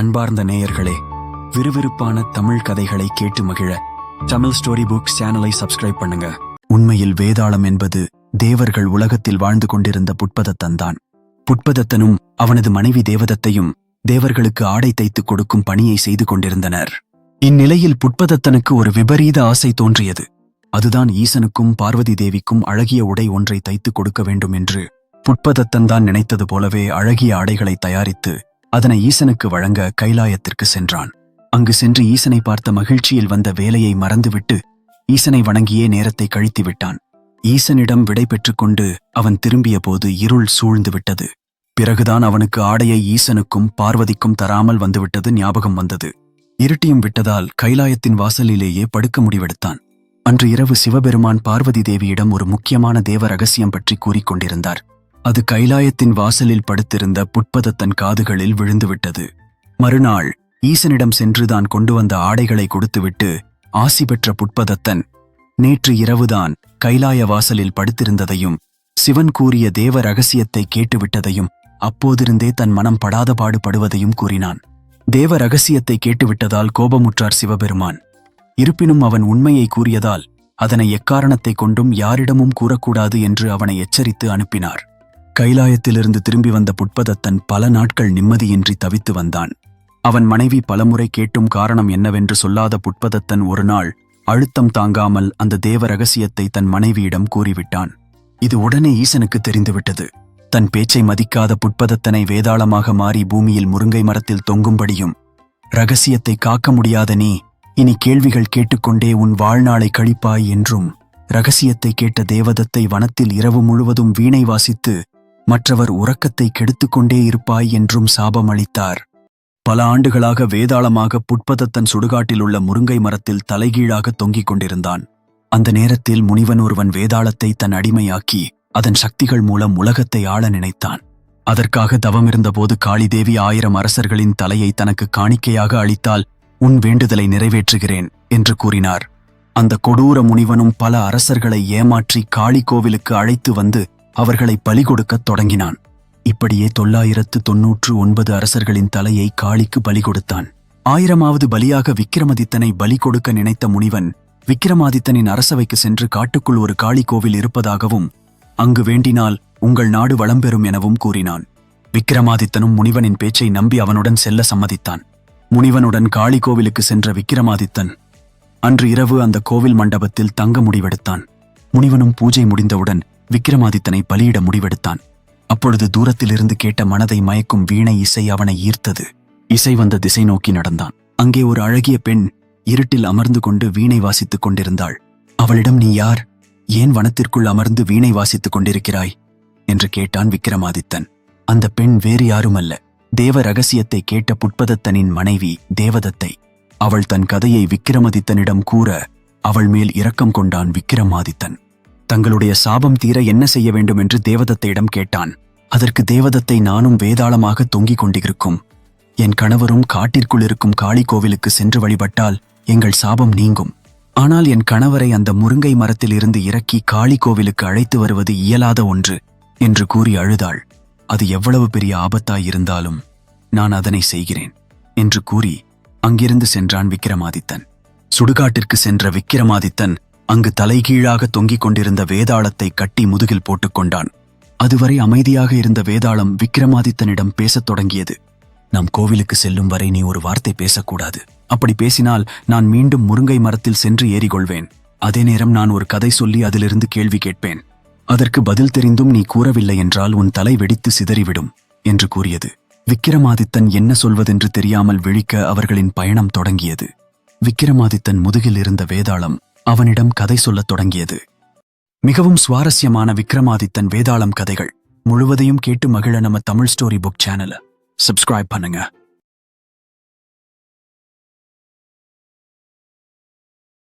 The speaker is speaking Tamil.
அன்பார்ந்த நேயர்களே விறுவிறுப்பான தமிழ் கதைகளை கேட்டு மகிழ தமிழ் ஸ்டோரி புக் சேனலை சப்ஸ்கிரைப் பண்ணுங்க. உண்மையில் வேதாளம் என்பது தேவர்கள் உலகத்தில் வாழ்ந்து கொண்டிருந்த புட்பதத்தன் தான் புட்பதத்தனும் அவனது மனைவி தேவதத்தையும் தேவர்களுக்கு ஆடை தைத்துக் கொடுக்கும் பணியை செய்து கொண்டிருந்தனர். இந்நிலையில் புட்பதத்தனுக்கு ஒரு விபரீத ஆசை தோன்றியது. அதுதான் ஈசனுக்கும் பார்வதி தேவிக்கும் அழகிய உடை ஒன்றை தைத்துக் கொடுக்க வேண்டும் என்று புட்பதத்தன் தான் நினைத்தது போலவே அழகிய ஆடைகளை தயாரித்து அதனை ஈசனுக்கு வழங்க கைலாயத்திற்கு சென்றான். அங்கு சென்று ஈசனை பார்த்த மகிழ்ச்சியில் வந்த வேலையை மறந்துவிட்டு ஈசனை வணங்கியே நேரத்தை கழித்து விட்டான். ஈசனிடம் விடை பெற்றுக்கொண்டு அவன் திரும்பிய போது இருள் சூழ்ந்து விட்டது. பிறகுதான் அவனுக்கு ஆடையை ஈசனுக்கும் பார்வதிக்கும் தராமல் வந்துவிட்டது ஞாபகம் வந்தது. இருட்டியும் விட்டதால் கைலாயத்தின் வாசலிலேயே படுக்க முடிவெடுத்தான். அன்று இரவு சிவபெருமான் பார்வதி தேவியிடம் ஒரு முக்கியமான தேவ ரகசியம் பற்றி கூறிக் கொண்டிருந்தார். அது கைலாயத்தின் வாசலில் படுத்திருந்த புட்பதத்தன் காதுகளில் விழுந்துவிட்டது. மறுநாள் ஈசனிடம் சென்று தான் கொண்டு வந்த ஆடைகளை கொடுத்துவிட்டு ஆசி பெற்ற புட்பதத்தன் நேற்று இரவுதான் கைலாய வாசலில் படுத்திருந்ததையும் சிவன் கூறிய தேவ ரகசியத்தை கேட்டுவிட்டதையும் அப்போதிருந்தே தன் மனம் படாத பாடுபடுவதையும் கூறினான். தேவ ரகசியத்தை கேட்டுவிட்டதால் கோபமுற்றார் சிவபெருமான். இருப்பினும் அவன் உண்மையை கூறியதால் அதனை எக்காரணத்தை கொண்டும் யாரிடமும் கூறக்கூடாது என்று அவனை எச்சரித்து அனுப்பினார். கைலாயத்திலிருந்து திரும்பி வந்த புட்பதத்தன் பல நாட்கள் நிம்மதியின்றி தவித்து வந்தான். அவன் மனைவி பலமுறை கேட்டும் காரணம் என்னவென்று சொல்லாத புட்பதத்தன் ஒரு நாள் அழுத்தம் தாங்காமல் அந்த தேவ ரகசியத்தை தன் மனைவியிடம் கூறிவிட்டான். இது உடனே ஈசனுக்கு தெரிந்துவிட்டது. தன் பேச்சை மதிக்காத புட்பதத்தனை வேதாளமாக மாறி பூமியில் முருங்கை மரத்தில் தொங்கும்படியும் ரகசியத்தை காக்க முடியாத நீ இனி கேள்விகள் கேட்டுக்கொண்டே உன் வாழ்நாளை கழிப்பாய் என்றும் ரகசியத்தை கேட்ட தேவதத்தை வனத்தில் இரவு முழுவதும் வீணை வாசித்து மற்றவர் உறக்கத்தை கெடுத்துக்கொண்டே இருப்பாய் என்றும் சாபம் அளித்தார் பல ஆண்டுகளாக வேதாளமாக புட்பதத்தன் சுடுகாட்டில் உள்ள முருங்கை மரத்தில் தலைகீழாக தொங்கிக் கொண்டிருந்தான். அந்த நேரத்தில் முனிவன் ஒருவன் வேதாளத்தை தன் அடிமையாக்கி அதன் சக்திகள் மூலம் உலகத்தை ஆள நினைத்தான். அதற்காக தவமிருந்தபோது காளிதேவி ஆயிரம் அரசர்களின் தலையை தனக்கு காணிக்கையாக அளித்தால் உன் வேண்டுதலை நிறைவேற்றுகிறேன் என்று கூறினார். அந்த கொடூர முனிவனும் பல அரசர்களை ஏமாற்றி காளி கோவிலுக்கு அழைத்து வந்து அவர்களை பலி கொடுக்கத் தொடங்கினான். இப்படியே தொள்ளாயிரத்து தொன்னூற்று ஒன்பது அரசர்களின் தலையை காளிக்கு பலி கொடுத்தான். ஆயிரமாவது பலியாக விக்கிரமாதித்தனை பலி கொடுக்க நினைத்த முனிவன் விக்கிரமாதித்தனின் அரசவைக்கு சென்று காட்டுக்குள் ஒரு காளி கோவில் இருப்பதாகவும் அங்கு வேண்டினால் உங்கள் நாடு வளம் பெறும் எனவும் கூறினான். விக்கிரமாதித்தனும் முனிவனின் பேச்சை நம்பி அவனுடன் செல்ல சம்மதித்தான். முனிவனுடன் காளி கோவிலுக்கு சென்ற விக்கிரமாதித்தன் அன்று இரவு அந்த கோவில் மண்டபத்தில் தங்க முடிவெடுத்தான். முனிவனும் பூஜை முடிந்தவுடன் விக்கிரமாதித்தனை பலியிட முடிவெடுத்தான். அப்பொழுது தூரத்திலிருந்து கேட்ட மனதை மயக்கும் வீணை இசை அவனை ஈர்த்தது. இசை வந்த திசை நோக்கி நடந்தான். அங்கே ஒரு அழகிய பெண் இருட்டில் அமர்ந்து கொண்டு வீணை வாசித்துக் கொண்டிருந்தாள். அவளிடம் நீ யார்? ஏன் வனத்திற்குள் அமர்ந்து வீணை வாசித்துக் கொண்டிருக்கிறாய்? என்று கேட்டான் விக்கிரமாதித்தன். அந்த பெண் வேறு யாருமல்ல. தேவ ரகசியத்தை கேட்ட புட்பதத்தனின் மனைவி தேவதத்தை. அவள் தன் கதையை விக்கிரமாதித்தனிடம் கூற அவள் மேல் இரக்கம் கொண்டான் விக்கிரமாதித்தன். தங்களுடைய சாபம் தீர என்ன செய்ய வேண்டும் என்று தேவதத்தையிடம் கேட்டான். அதற்கு தேவதத்தை நானும் வேதாளமாக தொங்கிக் கொண்டிருக்கும். என் கணவரும் காட்டிற்குள் இருக்கும் காளி கோவிலுக்கு சென்று வழிபட்டால் எங்கள் சாபம் நீங்கும். ஆனால் என் கணவரை அந்த முருங்கை மரத்தில் இருந்து இறக்கி காளி கோவிலுக்கு அழைத்து வருவது இயலாத ஒன்று என்று கூறி அழுதாள். அது எவ்வளவு பெரிய ஆபத்தாய் இருந்தாலும் நான் அதனை செய்கிறேன் என்று கூறி அங்கிருந்து சென்றான் விக்கிரமாதித்தன். சுடுகாட்டிற்கு சென்ற விக்கிரமாதித்தன் அங்கு தலைகீழாக தொங்கிக் கொண்டிருந்த வேதாளத்தை கட்டி முதுகில் போட்டுக்கொண்டான் அதுவரை அமைதியாக இருந்த வேதாளம் விக்கிரமாதித்தனிடம் பேசத் தொடங்கியது. நம் கோவிலுக்கு செல்லும் வரை நீ ஒரு வார்த்தை பேசக்கூடாது. அப்படி பேசினால் நான் மீண்டும் முருங்கை மரத்தில் சென்று ஏறிக்கொள்வேன். அதே நேரம் நான் ஒரு கதை சொல்லி அதிலிருந்து கேள்வி கேட்பேன். அதற்கு பதில் தெரிந்தும் நீ கூறவில்லை என்றால் உன் தலை வெடித்து சிதறிவிடும் என்று கூறியது. விக்கிரமாதித்தன் என்ன சொல்வதென்று தெரியாமல் விழிக்க அவர்களின் பயணம் தொடங்கியது. விக்கிரமாதித்தன் முதுகில் இருந்த வேதாளம் அவனிடம் கதை சொல்லத் தொடங்கியது. மிகவும் சுவாரஸ்யமான விக்ரமாதித்தன் வேதாளம் கதைகள் முழுவதையும் கேட்டு மகிழ நம்ம தமிழ் ஸ்டோரி புக் சேனலை. சப்ஸ்கிரைப் பண்ணுங்க.